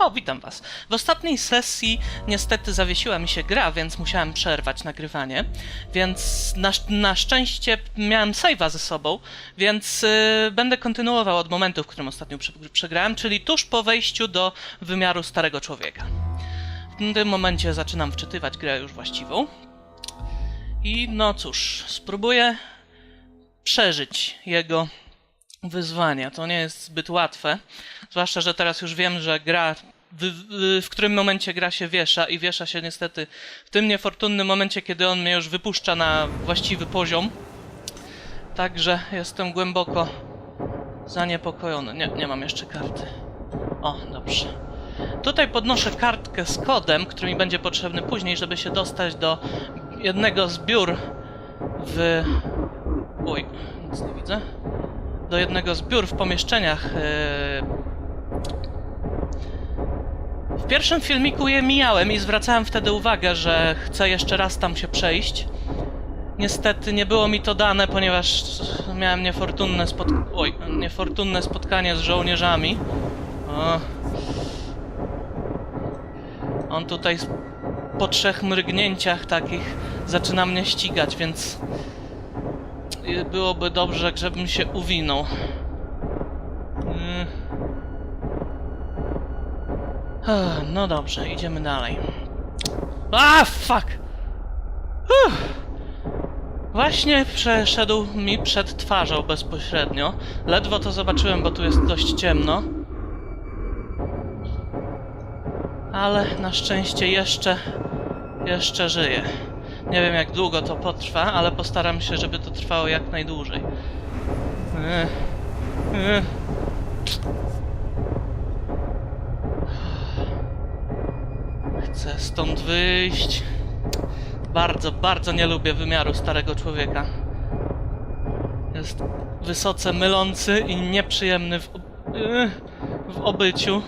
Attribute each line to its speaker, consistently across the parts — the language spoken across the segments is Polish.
Speaker 1: O, witam was. W ostatniej sesji niestety zawiesiła mi się gra, więc musiałem przerwać nagrywanie. Więc na, na szczęście miałem save'a ze sobą, więc y, będę kontynuował od momentu, w którym ostatnio prze- przegrałem, czyli tuż po wejściu do wymiaru starego człowieka. W tym momencie zaczynam wczytywać grę już właściwą. I no cóż, spróbuję przeżyć jego wyzwanie. To nie jest zbyt łatwe. Zwłaszcza, że teraz już wiem, że gra. W, w, w którym momencie gra się wiesza i wiesza się niestety w tym niefortunnym momencie, kiedy on mnie już wypuszcza na właściwy poziom. Także jestem głęboko zaniepokojony. Nie, nie mam jeszcze karty. O, dobrze. Tutaj podnoszę kartkę z kodem, który mi będzie potrzebny później, żeby się dostać do jednego z biur w... Oj, nic nie widzę. Do jednego z biur w pomieszczeniach. Yy... W pierwszym filmiku je mijałem i zwracałem wtedy uwagę, że chcę jeszcze raz tam się przejść. Niestety nie było mi to dane, ponieważ miałem niefortunne, spot... Oj, niefortunne spotkanie z żołnierzami. O. On tutaj po trzech mrygnięciach takich zaczyna mnie ścigać, więc byłoby dobrze, żebym się uwinął. Mm. Ah, No dobrze, idziemy dalej. A, fuck! Uff. Właśnie przeszedł mi przed twarzą bezpośrednio. Ledwo to zobaczyłem, bo tu jest dość ciemno. Ale na szczęście jeszcze, jeszcze żyję. Nie wiem jak długo to potrwa, ale postaram się, żeby to trwało jak najdłużej. Chcę stąd wyjść. Bardzo, bardzo nie lubię wymiaru starego człowieka. Jest wysoce mylący i nieprzyjemny w, w obyciu.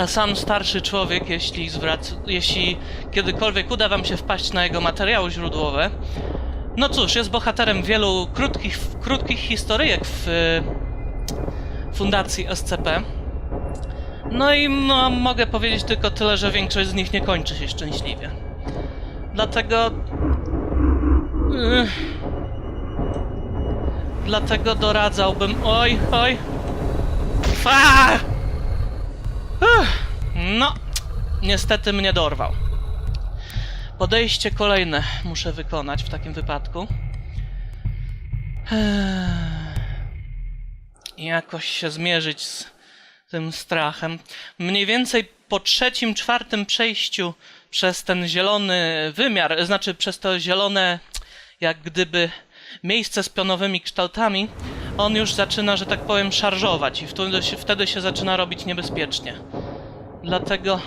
Speaker 1: A sam starszy człowiek, jeśli, zwrac- jeśli kiedykolwiek uda wam się wpaść na jego materiały źródłowe, no cóż, jest bohaterem wielu krótkich, krótkich historyjek w y, fundacji SCP. No i no, mogę powiedzieć tylko tyle, że większość z nich nie kończy się szczęśliwie. Dlatego. Ych. Dlatego doradzałbym. Oj, oj. Fa! No, niestety mnie dorwał. Podejście kolejne muszę wykonać w takim wypadku. Jakoś się zmierzyć z tym strachem. Mniej więcej po trzecim, czwartym przejściu przez ten zielony wymiar, znaczy przez to zielone, jak gdyby miejsce z pionowymi kształtami, on już zaczyna, że tak powiem, szarżować i wtedy się, wtedy się zaczyna robić niebezpiecznie. Dlatego.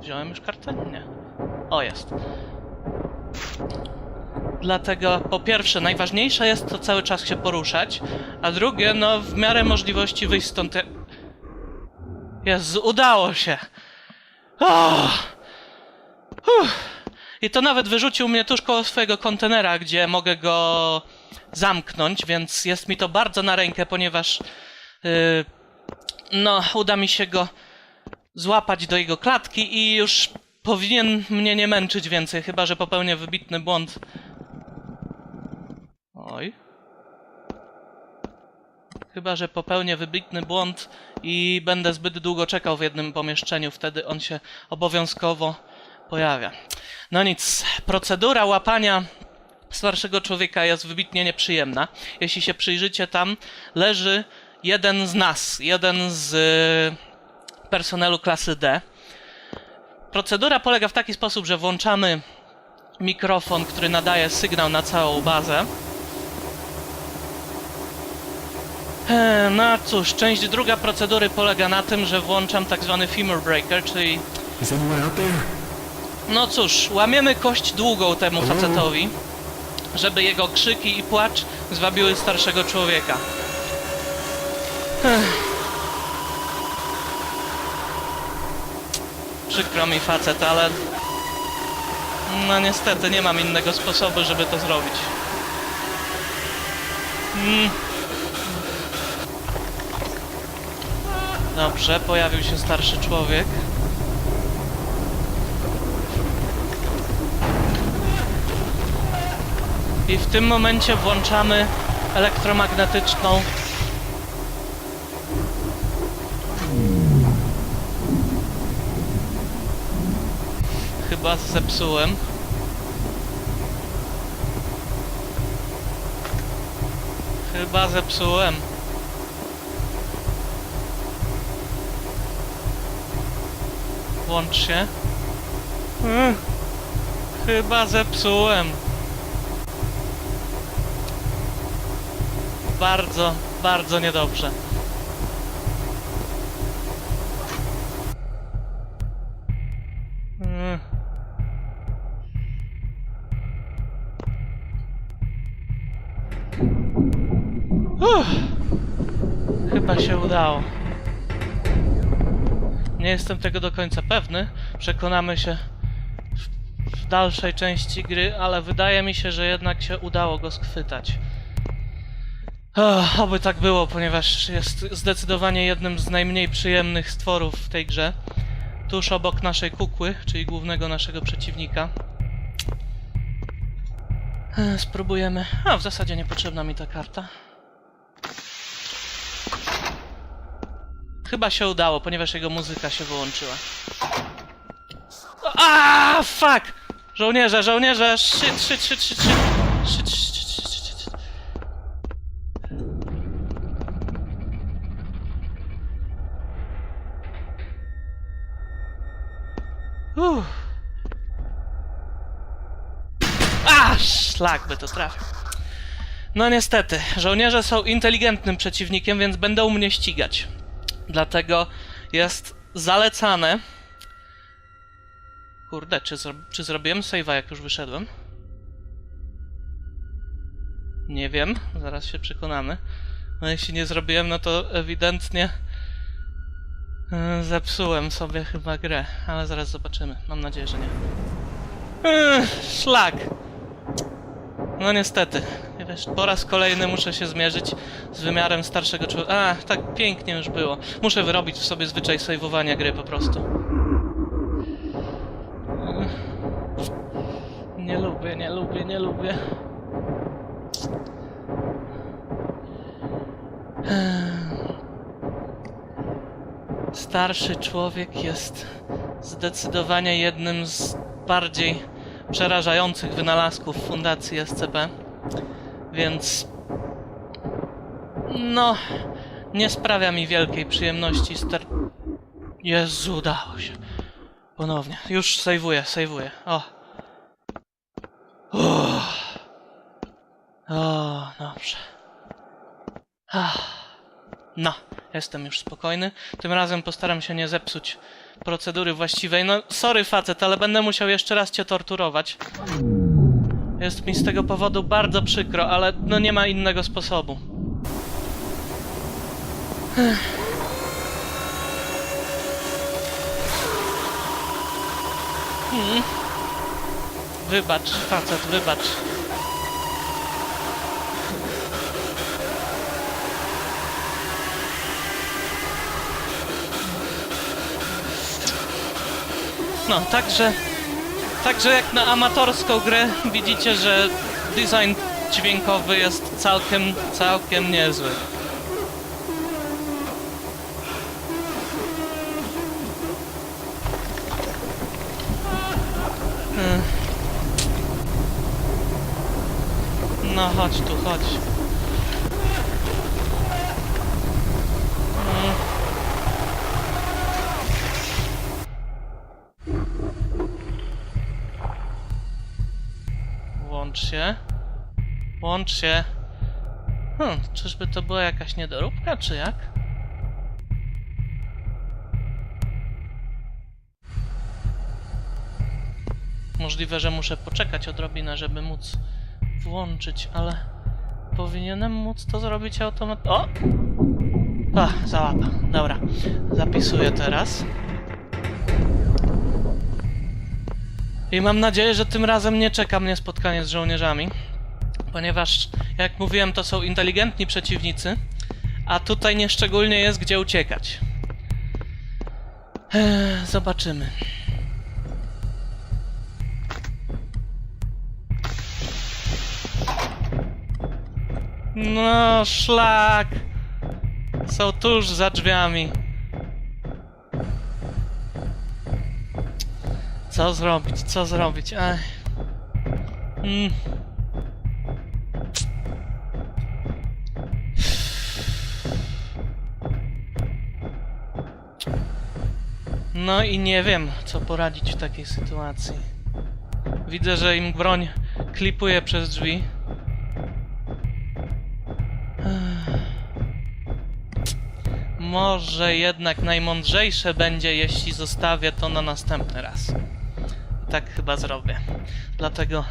Speaker 1: Wziąłem już kartę? Nie. O, jest. Dlatego po pierwsze, najważniejsze jest to cały czas się poruszać, a drugie, no w miarę możliwości wyjść stąd. Jezu, udało się! Oh! I to nawet wyrzucił mnie tuż koło swojego kontenera, gdzie mogę go zamknąć, więc jest mi to bardzo na rękę, ponieważ no, uda mi się go złapać do jego klatki i już powinien mnie nie męczyć więcej, chyba że popełnię wybitny błąd. Oj. Chyba, że popełnię wybitny błąd i będę zbyt długo czekał w jednym pomieszczeniu, wtedy on się obowiązkowo pojawia. No nic, procedura łapania starszego człowieka jest wybitnie nieprzyjemna. Jeśli się przyjrzycie, tam leży jeden z nas, jeden z y, personelu klasy D. Procedura polega w taki sposób, że włączamy mikrofon, który nadaje sygnał na całą bazę. E, No cóż, część druga procedury polega na tym, że włączam tak zwany femur breaker, czyli no cóż, łamiemy kość długą temu facetowi, żeby jego krzyki i płacz zwabiły starszego człowieka. Przykro mi facet, ale no niestety nie mam innego sposobu, żeby to zrobić. Mm. Dobrze, pojawił się starszy człowiek. I w tym momencie włączamy elektromagnetyczną. Chyba zepsułem. Chyba zepsułem. Włącz się. Mm. Chyba zepsułem. Bardzo, bardzo niedobrze. Udało. Nie jestem tego do końca pewny. Przekonamy się w, dalszej części gry, ale wydaje mi się, że jednak się udało go schwytać. Oh, oby tak było, ponieważ jest zdecydowanie jednym z najmniej przyjemnych stworów w tej grze. Tuż obok naszej kukły, czyli głównego naszego przeciwnika. Spróbujemy. A, w zasadzie niepotrzebna mi ta karta. Chyba się udało, ponieważ jego muzyka się wyłączyła. A, fuck! Żołnierze, żołnierze! Shit, shit, shit, shit, shit. Shit, shit. Uff. A, szlak by to trafił. No niestety, żołnierze są inteligentnym przeciwnikiem, więc będą mnie ścigać. Dlatego jest zalecane. Kurde, czy, zro czy zrobiłem save'a jak już wyszedłem? Nie wiem, zaraz się przekonamy. No jeśli nie zrobiłem, no to ewidentnie e, zepsułem sobie chyba grę, ale zaraz zobaczymy. Mam nadzieję, że nie. Ech, szlak! No niestety. Po raz kolejny muszę się zmierzyć z wymiarem starszego człowieka. A, tak pięknie już było. Muszę wyrobić w sobie zwyczaj sejwowania gry po prostu. Nie lubię, nie lubię, nie lubię. Starszy człowiek jest zdecydowanie jednym z bardziej przerażających wynalazków Fundacji SCP. Więc. No. Nie sprawia mi wielkiej przyjemności star. Jezu, udało się. Ponownie. Już sejwuję, sejwuję. O. Uff. O, dobrze. Ach. No, jestem już spokojny. Tym razem postaram się nie zepsuć procedury właściwej. No, sorry facet, ale będę musiał jeszcze raz cię torturować. Jest mi z tego powodu bardzo przykro, ale no nie ma innego sposobu. Hmm. Wybacz, facet, wybacz. No, także... Także jak na amatorską grę widzicie, że design dźwiękowy jest całkiem, całkiem niezły. No chodź tu, chodź. Się. Łącz się. Hmm, czyżby to była jakaś niedoróbka, czy jak? Możliwe, że muszę poczekać odrobinę, żeby móc włączyć, ale powinienem móc to zrobić automat... O! A, załapa. Dobra. Zapisuję teraz. I mam nadzieję, że tym razem nie czeka mnie spotkanie z żołnierzami. Ponieważ, jak mówiłem, to są inteligentni przeciwnicy, a tutaj nieszczególnie jest gdzie uciekać. Ech, zobaczymy. No, szlak! Są tuż za drzwiami. Co zrobić? Co zrobić? Ech. Mm. No i nie wiem, co poradzić w takiej sytuacji. Widzę, że im broń klipuje przez drzwi. Może jednak najmądrzejsze będzie, jeśli zostawię to na następny raz. Tak chyba zrobię. Dlatego.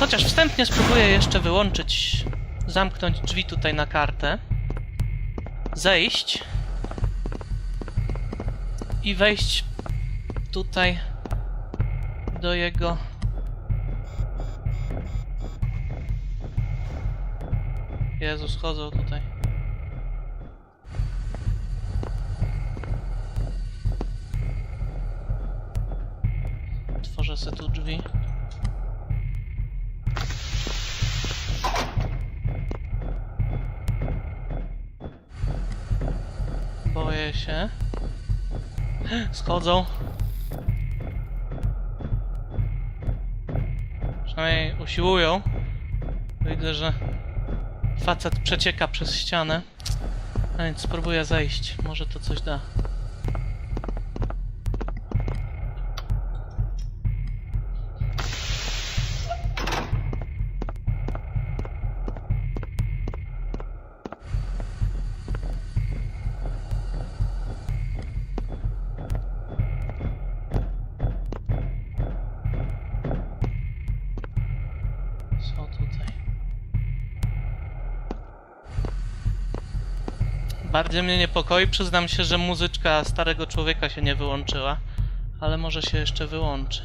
Speaker 1: Chociaż wstępnie spróbuję jeszcze wyłączyć. Zamknąć drzwi tutaj na kartę. Zejść. I wejść tutaj do jego. Jezus, chodzą tutaj. Otworzę sobie tu drzwi. Boję się. Schodzą. Przynajmniej usiłują. Widzę, że facet przecieka przez ścianę. A więc spróbuję zejść. Może to coś da. Bardziej mnie niepokoi, przyznam się, że muzyczka starego człowieka się nie wyłączyła, ale może się jeszcze wyłączy.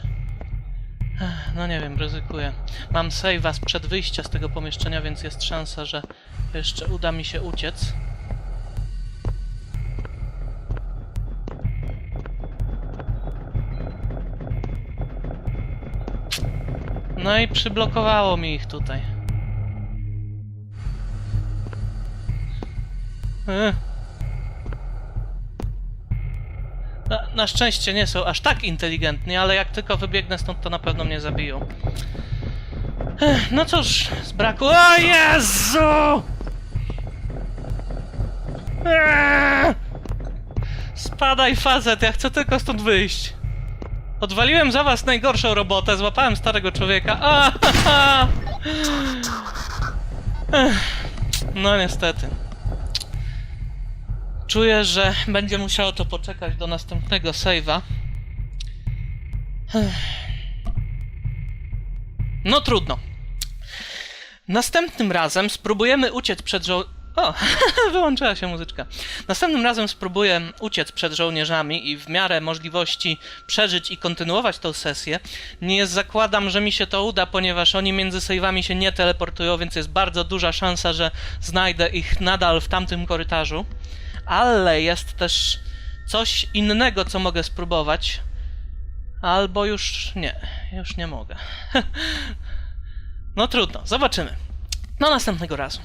Speaker 1: No nie wiem, ryzykuję. Mam save'a sprzed wyjścia z tego pomieszczenia, więc jest szansa, że jeszcze uda mi się uciec. No i przyblokowało mi ich tutaj. Na, na szczęście nie są aż tak inteligentni, ale jak tylko wybiegnę stąd, to na pewno mnie zabiją. No cóż, z braku... O Jezu! Spadaj facet, ja chcę tylko stąd wyjść. Odwaliłem za was najgorszą robotę, złapałem starego człowieka. No niestety. Czuję, że będzie musiało to poczekać do następnego save'a. No trudno. Następnym razem spróbujemy uciec przed żo... O, wyłączyła się muzyczka. Następnym razem spróbuję uciec przed żołnierzami i w miarę możliwości przeżyć i kontynuować tą sesję. Nie zakładam, że mi się to uda, ponieważ oni między save'ami się nie teleportują, więc jest bardzo duża szansa, że znajdę ich nadal w tamtym korytarzu. Ale jest też coś innego, co mogę spróbować. Albo już nie, już nie mogę. No trudno, zobaczymy. No następnego razu.